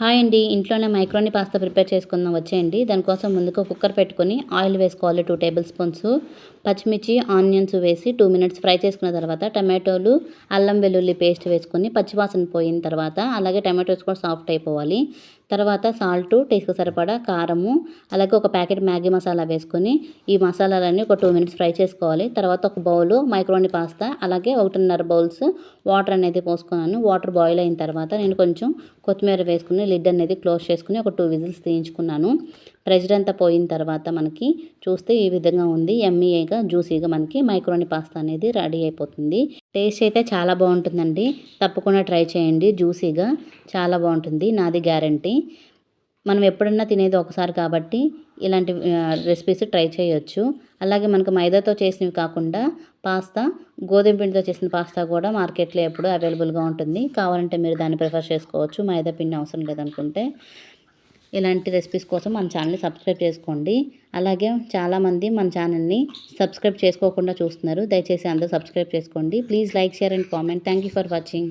Hi అండి. ఇంట్లోనే macaroni pasta prepare చేసుకుందాం. వచ్చేయండి. దానికోసం ముందుగా కుక్కర్ పెట్టుకొని ఆయిల్ వేసుకోవాలి. Two tablespoons. పచ్చిమిర్చి ఆనియన్స్ వేసి టూ మినిట్స్ ఫ్రై చేసుకున్న తర్వాత టమాటోలు అల్లం వెల్లుల్లి పేస్ట్ వేసుకొని పచ్చివాసన పోయిన తర్వాత అలాగే టమాటోస్ కూడా సాఫ్ట్ అయిపోవాలి. తర్వాత సాల్ట్ టేస్ట్కి సరిపడా కారము అలాగే ఒక ప్యాకెట్ మ్యాగీ మసాలా వేసుకొని ఈ మసాలాలన్నీ ఒక టూ మినిట్స్ ఫ్రై చేసుకోవాలి. తర్వాత ఒక బౌల్ మైక్రోని పాస్తా అలాగే ఒకటిన్నర బౌల్స్ వాటర్ అనేది పోసుకున్నాను. వాటర్ బాయిల్ అయిన తర్వాత నేను కొంచెం కొత్తిమీర వేసుకుని లిడ్ అనేది క్లోజ్ చేసుకుని ఒక టూ విజిల్స్ తీయించుకున్నాను. ప్రెషర్ అంతా పోయిన తర్వాత మనకి చూస్తే ఈ విధంగా ఉంది. ఎమ్మీఏగా జ్యూసీగా మనకి మైక్రోని పాస్తా అనేది రెడీ అయిపోతుంది. టేస్ట్ అయితే చాలా బాగుంటుందండి. తప్పకుండా ట్రై చేయండి. జ్యూసీగా చాలా బాగుంటుంది. నాది గ్యారంటీ. మనం ఎప్పుడన్నా తినేది ఒకసారి కాబట్టి ఇలాంటి రెసిపీస్ ట్రై చేయొచ్చు. అలాగే మనకు మైదాతో చేసినవి కాకుండా పాస్తా గోధుమ పిండితో చేసిన పాస్తా కూడా మార్కెట్లో ఎప్పుడు అవైలబుల్గా ఉంటుంది. కావాలంటే మీరు దాన్ని ప్రిఫర్ చేసుకోవచ్చు. మైదా పిండి అవసరం లేదనుకుంటే. ఇలాంటి రెసిపీస్ కోసం మన ఛానల్ని సబ్స్క్రైబ్ చేసుకోండి. అలాగే చాలామంది మన ఛానల్ని సబ్స్క్రైబ్ చేసుకోకుండా చూస్తున్నారు. దయచేసి అందరూ సబ్స్క్రైబ్ చేసుకోండి. Please like share and comment. Thank you for watching.